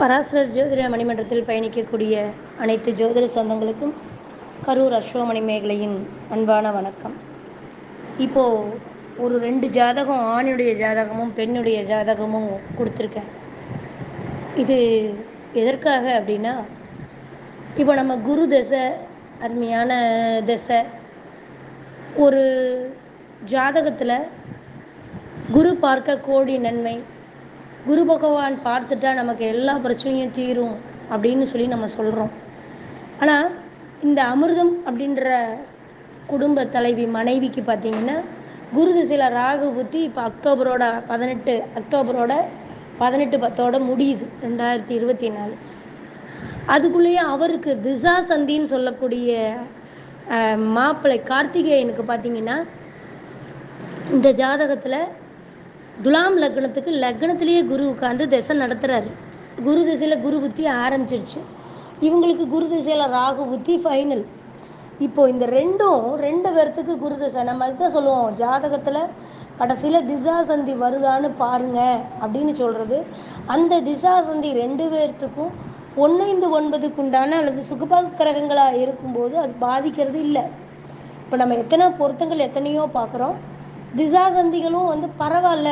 பராசரர் ஜோதிட மணிமன்றத்தில் பயணிக்கக்கூடிய அனைத்து ஜோதிட சொந்தங்களுக்கும் கரூர் அஸ்வமணி மேகலையின் அன்பான வணக்கம். இப்போது ஒரு ரெண்டு ஜாதகம் ஆணுடைய ஜாதகமும் பெண்ணுடைய ஜாதகமும் கொடுத்துருக்கேன். இது எதற்காக அப்படின்னா இப்போ நம்ம குரு தசை அருமையான தசை ஒரு ஜாதகத்தில் குரு பார்க்க கோடி நன்மை குரு பகவான் பார்த்துட்டா நமக்கு எல்லா பிரச்சனையும் தீரும் அப்படின்னு சொல்லி நம்ம சொல்கிறோம் ஆனால் இந்த அமிர்தம் அப்படின்ற குடும்ப தலைவி மனைவிக்கு பார்த்தீங்கன்னா குரு திசையில் ராகு புத்தி இப்போ அக்டோபரோட பதினெட்டு அக்டோபரோட பதினெட்டு பத்தோட முடியுது ரெண்டாயிரத்தி இருபத்தி நாலு. அதுக்குள்ளேயே அவருக்கு திசா சந்தின்னு சொல்லக்கூடிய மாப்பிள்ளை கார்த்திகேயனுக்கு பார்த்தீங்கன்னா இந்த ஜாதகத்தில் துலாம் லக்னத்துக்கு லக்னத்திலேயே குரு உட்காந்து திசை நடத்துகிறாரு குரு திசையில் குரு புத்தி ஆரம்பிச்சிருச்சு. இவங்களுக்கு குரு திசையில் ராகு புத்தி ஃபைனல் இப்போது இந்த ரெண்டும் ரெண்டு பேர்த்துக்கு குரு திசை நம்ம அதுதான் சொல்லுவோம். ஜாதகத்தில் கடைசியில் திசா சந்தி வருதான்னு பாருங்க அப்படின்னு சொல்கிறது அந்த திசா சந்தி ரெண்டு பேர்த்துக்கும் ஒன்றைந்து ஒன்பதுக்கு உண்டான அல்லது சுகப கிரகங்களாக இருக்கும்போது அது பாதிக்கிறது இல்லை. இப்போ நம்ம எத்தனை பொருத்தங்கள் எத்தனையோ பார்க்குறோம் திசா சந்திகளும் வந்து பரவாயில்ல.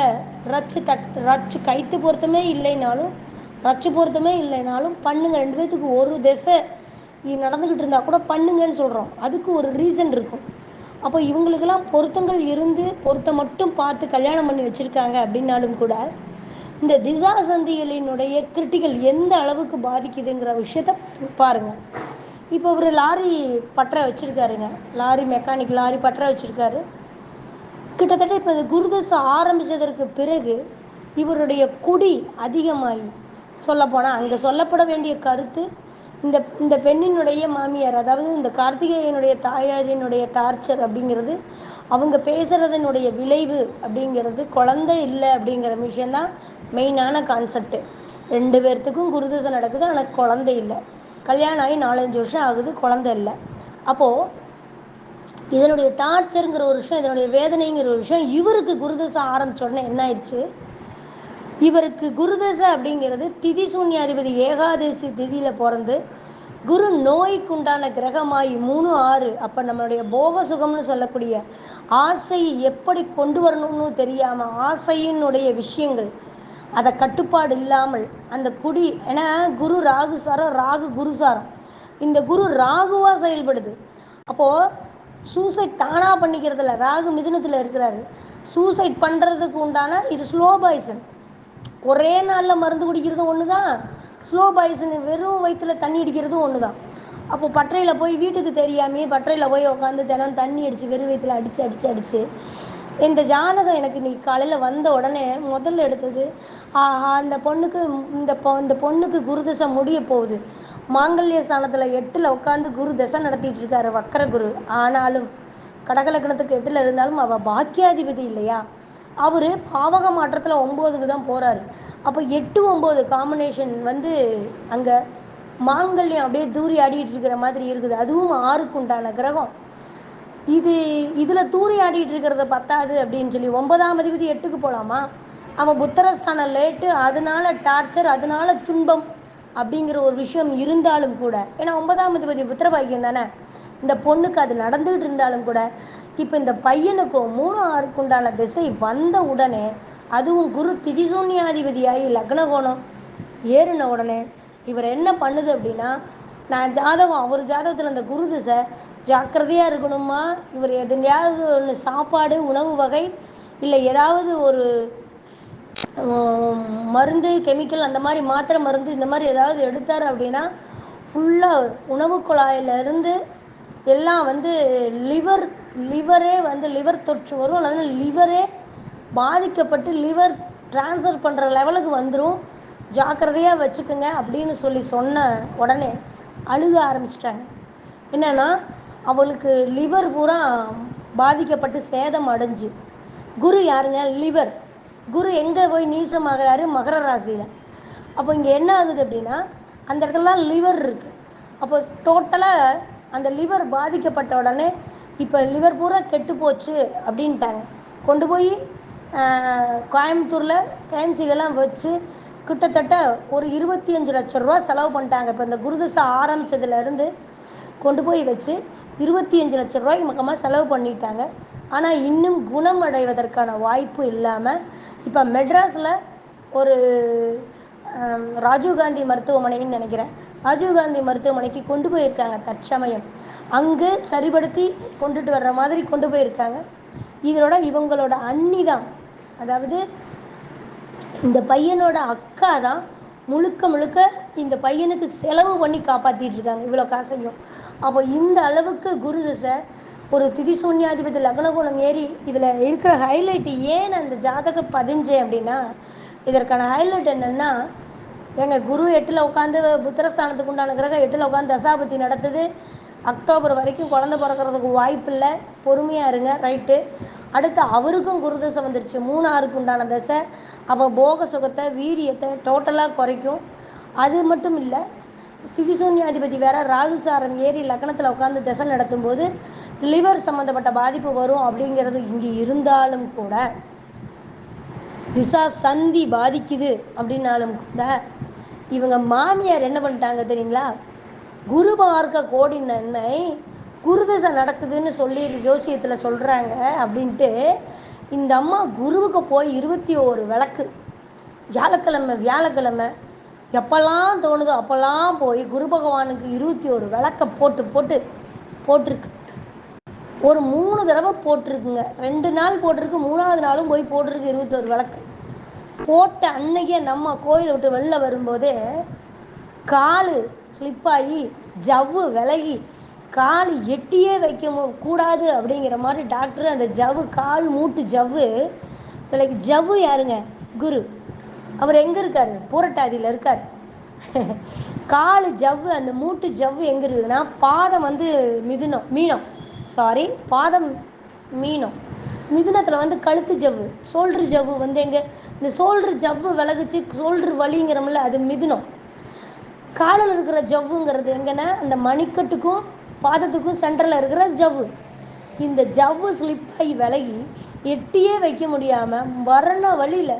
ரச்சு தட் ரச்சு கைத்து பொருத்தமே இல்லைனாலும் ரச்சு பொருத்தமே இல்லைனாலும் பண்ணுங்க. ரெண்டு பேர்த்துக்கு ஒரு திசை நடந்துக்கிட்டு இருந்தால் கூட பண்ணுங்கன்னு சொல்கிறோம் அதுக்கு ஒரு ரீசன் இருக்கும். அப்போ இவங்களுக்கெல்லாம் பொருத்தங்கள் இருந்து பொருத்த மட்டும் பார்த்து கல்யாணம் பண்ணி வச்சுருக்காங்க அப்படின்னாலும் கூட இந்த திசா சந்திகளினுடைய கிரிட்டிகள் எந்த அளவுக்கு பாதிக்குதுங்கிற விஷயத்த பாருங்கள் இப்போ ஒரு லாரி பற்ற வச்சுருக்காருங்க. லாரி மெக்கானிக் லாரி பற்ற வச்சுருக்காரு. கிட்டத்தட்ட இப்போ இந்த குருதசை ஆரம்பித்ததற்கு பிறகு இவருடைய குடி அதிகமாகி சொல்லப்போனால் அங்கே சொல்லப்பட வேண்டிய கருத்து இந்த இந்த பெண்ணினுடைய மாமியார் அதாவது இந்த கார்த்திகேயனுடைய தாயாரினுடைய டார்ச்சர் அப்படிங்கிறது அவங்க பேசுகிறதனுடைய விளைவு அப்படிங்கிறது குழந்தை இல்லை அப்படிங்கிற விஷயந்தான் மெயினான கான்செப்ட்டு ரெண்டு பேர்த்துக்கும் குருதசை நடக்குது ஆனால் குழந்தை இல்லை. கல்யாணம் ஆகி நாலஞ்சு வருஷம் ஆகுது குழந்தை இல்லை. அப்போது இதனுடைய டார்ச்சருங்கிற ஒரு விஷயம் இதனுடைய வேதனைங்கிற ஒரு விஷயம் இவருக்கு குருதசை ஆரம்பிச்சோடனே என்ன ஆயிடுச்சு? இவருக்கு குருதசை அப்படிங்கிறது திதி சூன்யாதிபதி ஏகாதசி திதியில் பிறந்து குரு நோய்க்குண்டான கிரகமாய் மூணு ஆறு அப்போ நம்மளுடைய போக சுகம்னு சொல்லக்கூடிய ஆசையை எப்படி கொண்டு வரணும்னு தெரியாமல் ஆசையினுடைய விஷயங்கள் அதை கட்டுப்பாடு இல்லாமல் அந்த குடி ஏன்னா குரு ராகு சாரம் ராகு குரு சாரம். இந்த குரு ராகுவாக செயல்படுது. அப்போது சூசைட் தானாக பண்ணிக்கிறதில்ல ராகு மிதுனத்தில் இருக்கிறாரு. சூசைட் பண்ணுறதுக்கு உண்டான இது ஸ்லோ பாய்சன் ஒரே நாளில் மருந்து குடிக்கிறதும் ஒன்று தான் ஸ்லோ பாய்சன் வெறும் வயிற்றில் தண்ணி அடிக்கிறதும் ஒன்று தான் அப்போ பட்டறையில் போய் வீட்டுக்கு தெரியாமே பற்றையில் போய் உட்காந்து தினம் தண்ணி அடித்து வெறும் வயிற்றில் அடித்து அடித்து அடித்து இந்த ஜாதகம் எனக்கு இன்னைக்கு காலையில் வந்த உடனே முதல்ல எடுத்தது ஆஹா அந்த பொண்ணுக்கு இந்த பொ இந்த பொண்ணுக்கு குருதசை முடிய போகுது. மாங்கல்ய ஸ்தானத்தில் எட்டில் உட்காந்து குரு தசை நடத்திட்டு இருக்காரு வக்கர குரு. ஆனாலும் கடகலக்கணத்துக்கு எட்டில் இருந்தாலும் அவள் பாக்கியாதிபதி இல்லையா? அவர் பாவக மாற்றத்தில் ஒம்போதுக்கு தான் போகிறாரு அப்போ எட்டு ஒம்பது காம்பினேஷன் வந்து அங்கே மாங்கல்யம் அப்படியே தூரி ஆடிட்டு இருக்கிற மாதிரி இருக்குது. அதுவும் ஆறுக்கு உண்டான கிரகம். இது இதில் தூரி ஆடிட்டு இருக்கிறத பத்தாது அப்படின்னு சொல்லி ஒன்பதாம் அதிபதி எட்டுக்கு போகலாமா அவன் புத்தரஸ்தானம் லேட்டு அதனால டார்ச்சர் அதனால துன்பம். அப்படிங்கிற ஒரு விஷயம் இருந்தாலும் கூட ஏன்னா ஒன்பதாம் அதிபதி புத்திரபாக்கியம் தானே? இந்த பொண்ணுக்கு அது நடந்துகிட்டு இருந்தாலும் கூட இப்போ இந்த பையனுக்கும் மூணு ஆறுக்கு உண்டான திசை வந்த உடனே அதுவும் குரு திதிசூன்யாதிபதியாகி லக்ன கோணம் ஏறின உடனே இவர் என்ன பண்ணுது அப்படின்னா நான் ஜாதகம் அவர் ஜாதகத்தில் அந்த குரு திசை ஜாக்கிரதையாக இருக்கணுமா? இவர் எதுலையாவது ஒன்று சாப்பாடு உணவு வகை இல்லை ஏதாவது ஒரு மருந்து கெமிக்கல் அந்த மாதிரி மாத்திரை மருந்து இந்த மாதிரி ஏதாவது எடுத்தார் அப்படின்னா ஃபுல்லாக உணவு குழாயிலிருந்து எல்லாம் வந்து லிவர் லிவரே வந்து லிவர் தொற்று வரும். அல்லது லிவரே பாதிக்கப்பட்டு லிவர் டிரான்ஸ்ஃபர் பண்ணுற லெவலுக்கு வந்துடும் ஜாக்கிரதையாக வச்சுக்கோங்க அப்படின்னு சொல்லி சொன்ன உடனே அழுக ஆரம்பிச்சிட்டாங்க. என்னென்னா அவளுக்கு லிவர் பூரா பாதிக்கப்பட்டு சேதம் அடைஞ்சு. குரு யாருங்க? லிவர் குரு எங்கே போய் நீசமாகிறாரு? மகர ராசியில். அப்போ இங்கே என்ன ஆகுது அப்படின்னா அந்த இடத்துலலாம் லிவர் இருக்குது அப்போ டோட்டலாக அந்த லிவர் பாதிக்கப்பட்ட உடனே இப்போ லிவர் பூரா கெட்டு போச்சு அப்படின்ட்டாங்க. கொண்டு போய் கோயம்புத்தூரில் கேம்ஸ் இதெல்லாம் வச்சு கிட்டத்தட்ட ஒரு இருபத்தி அஞ்சு லட்ச ரூபா செலவு பண்ணிட்டாங்க. இப்போ இந்த குருதசை ஆரம்பித்ததுலேருந்து கொண்டு போய் வச்சு இருபத்தி அஞ்சு லட்ச ரூபாய்க்கு பக்கமாக செலவு பண்ணிட்டாங்க. ஆனால் இன்னும் குணம் அடைவதற்கான வாய்ப்பு இல்லாமல் இப்போ மெட்ராஸில் ஒரு ராஜீவ்காந்தி மருத்துவமனைன்னு நினைக்கிறேன். ராஜீவ்காந்தி மருத்துவமனைக்கு கொண்டு போயிருக்காங்க தற்சமயம். அங்கு சரிபடுத்தி கொண்டுட்டு வர்ற மாதிரி கொண்டு போயிருக்காங்க. இதனோட இவங்களோட அண்ணி தான். அதாவது இந்த பையனோட அக்கா தான் முழுக்க முழுக்க இந்த பையனுக்கு செலவு பண்ணி காப்பாற்றிட்டு இருக்காங்க. இவ்வளோ காசையும். அப்போ இந்த அளவுக்கு குரு தசை ஒரு திதிசூன்யாதிபதி லக்னகுணம் ஏறி இதில் இருக்கிற ஹைலைட் ஏன் அந்த ஜாதக ஜாதகம் பதிஞ்சேன் அப்படின்னா இதற்கான ஹைலைட் என்னென்னா எங்கள் குரு எட்டில் உட்காந்து புத்திரஸ்தானத்துக்கு உண்டான கிரகம் எட்டில் உட்காந்து தசாபதி நடத்துது. அக்டோபர் வரைக்கும் குழந்தை பிறக்கிறதுக்கு வாய்ப்பு இல்லை. பொறுமையாக இருங்க. ரைட்டு அடுத்து அவருக்கும் குரு தசை வந்துருச்சு. மூணாருக்கு உண்டான தசை. அப்போ போக சுகத்தை வீரியத்தை டோட்டலாக குறைக்கும். அது மட்டும் இல்லை திதிசூன்யாதிபதி வேற ராகுசாரம் ஏறி லக்னத்தில் உட்காந்து தசை நடத்தும்போது லிவர் சம்மந்தப்பட்ட பாதிப்பு வரும் அப்படிங்கிறது இங்கே இருந்தாலும் கூட திசா சந்தி பாதிக்குது அப்படின்னாலும் கூட இவங்க மாமியார் என்ன பண்ணிட்டாங்க தெரியுங்களா? குரு பார்க்க கோடி நன்மை குருதிசை நடக்குதுன்னு சொல்லி ஜோசியத்தில் சொல்கிறாங்க அப்படின்ட்டு இந்த அம்மா குருவுக்கு போய் இருபத்தி ஓரு விளக்கு. வியாழக்கிழமை வியாழக்கிழமை. எப்போல்லாம் தோணுதோ அப்போல்லாம் போய் குரு பகவானுக்கு இருபத்தி ஒரு விளக்க போட்டு போட்டு போட்டிருக்கு. ஒரு மூணு தடவை போட்டிருக்குங்க. ரெண்டு நாள் போட்டிருக்கு மூணாவது நாளும் போய் போட்டிருக்கு இருபத்தோரு விளக்கு போட்ட அன்னைக்கே நம்ம கோயிலை விட்டு வெளில வரும்போதே கால் ஸ்லிப்பாகி ஜவ்வு விலகி கால் எட்டியே வைக்க கூடாது அப்படிங்கிற மாதிரி டாக்டர் அந்த ஜவ்வு கால் மூட்டு ஜவ்வு விலைக்கு ஜவ்வு யாருங்க? குரு. அவர் எங்கே இருக்கார்? பூரட்டாதியில் இருக்கார். கால் ஜவ்வு அந்த மூட்டு ஜவ்வு எங்கே இருக்குதுன்னா பாதம் வந்து மிதுனம் மீனம். சாரி பாதம் மீனம். மிதுனத்தில் வந்து கழுத்து ஜவ்வு சோல்ட்ரு ஜவ்வு வந்து எங்கே? இந்த சோல்ட்ரு ஜவ்வு விலகுச்சு சோல்ட்ரு வலிங்கிறோம்ல அது மிதுனம். காலில் இருக்கிற ஜவ்வுங்கிறது எங்கன்னா அந்த மணிக்கட்டுக்கும் பாதத்துக்கும் சென்டரில் இருக்கிற ஜவ்வு. இந்த ஜவ்வு ஸ்லிப்பாகி விலகி எட்டியே வைக்க முடியாமல் மரண வழியில்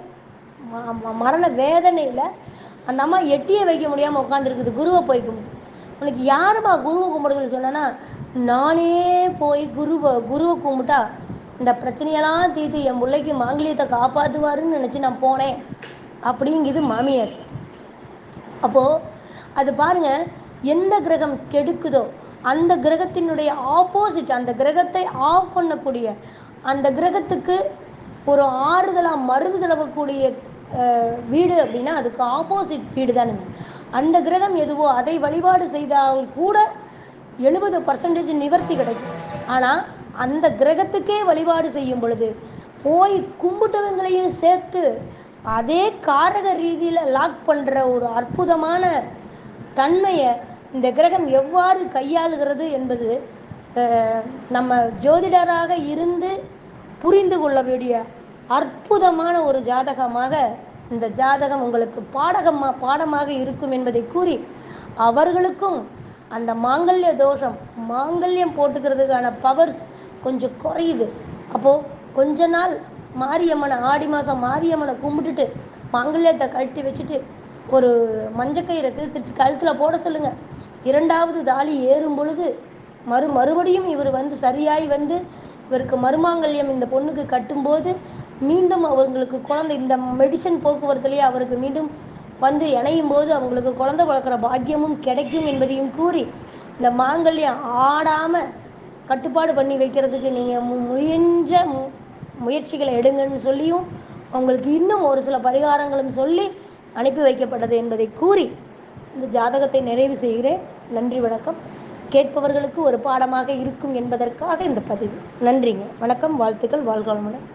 மரண வேதனையில் அந்த அம்மா எட்டியே வைக்க முடியாமல் உட்காந்துருக்குது குருவை போய் கும்பிடு. உனக்கு யாரும்மா குருவை கும்பிடுதுன்னு சொன்னேன்னா நானே போய் குருவை குருவை கும்பிட்டா இந்த பிரச்சனையெல்லாம் தீர்த்து என் பிள்ளைக்கு மாங்கலியத்தை காப்பாற்றுவாருன்னு நினச்சி நான் போனேன். அப்படிங்குது மாமியார். அப்போது அது பாருங்கள் எந்த கிரகம் கெடுக்குதோ அந்த கிரகத்தினுடைய ஆப்போசிட் அந்த கிரகத்தை ஆஃப் பண்ணக்கூடிய அந்த கிரகத்துக்கு ஒரு ஆறுதலாக மருந்து தடவக்கூடிய வீடு அப்படின்னா அதுக்கு ஆப்போசிட் வீடு தானுங்க அந்த கிரகம் எதுவோ அதை வழிபாடு செய்தால் கூட எழுபது பர்சன்டேஜ் நிவர்த்தி கிடைக்கும். ஆனால் அந்த கிரகத்துக்கே வழிபாடு செய்யும் பொழுது போய் கும்பிட்டவங்களையும் சேர்த்து அதே காரக ரீதியில் லாக் பண்ணுற ஒரு அற்புதமான தன்மையை இந்த கிரகம் எவ்வாறு கையாளுகிறது என்பது நம்ம ஜோதிடராக இருந்து புரிந்து கொள்ள வேண்டிய அற்புதமான ஒரு ஜாதகமாக இந்த ஜாதகம் உங்களுக்கு பாடகமாக பாடமாக இருக்கும் என்பதை கூறி அவர்களுக்கும் அந்த மாங்கல்ய தோஷம் மாங்கல்யம் போட்டுக்கிறதுக்கான பவர்ஸ் கொஞ்சம் குறையுது. அப்போது கொஞ்ச நாள் மாரியம்மனை ஆடி மாதம் மாரியம்மனை கும்பிட்டுட்டு மாங்கல்யத்தை கழட்டி வச்சுட்டு ஒரு மஞ்சக்கயிறை திருச்சி கழுத்தில் போட சொல்லுங்கள் இரண்டாவது தாலி ஏறும் பொழுது மறு மறுபடியும் இவர் வந்து சரியாய் வந்து இவருக்கு மருமாங்கல்யம் இந்த பொண்ணுக்கு கட்டும்போது மீண்டும் அவங்களுக்கு குழந்தை இந்த மெடிசன் போக்குவரத்துலேயே அவருக்கு மீண்டும் வந்து இணையும் போது அவங்களுக்கு குழந்தை வளர்க்குற பாக்கியமும் கிடைக்கும் என்பதையும் கூறி இந்த மாங்கல்யம் ஆடாமல் கட்டுப்பாடு பண்ணி வைக்கிறதுக்கு நீங்கள் மு முயன்ற மு முயற்சிகளை எடுங்கன்னு சொல்லியும் அவங்களுக்கு இன்னும் ஒரு சில பரிகாரங்களும் சொல்லி அனுப்பி வைக்கப்பட்டது என்பதை கூறி இந்த ஜாதகத்தை நிறைவு செய்கிறேன். நன்றி வணக்கம். கேட்பவர்களுக்கு ஒரு பாடமாக இருக்கும் என்பதற்காக இந்த பதிவு. நன்றிங்க. வணக்கம். வாழ்த்துக்கள். வாழ்க வளமுடன்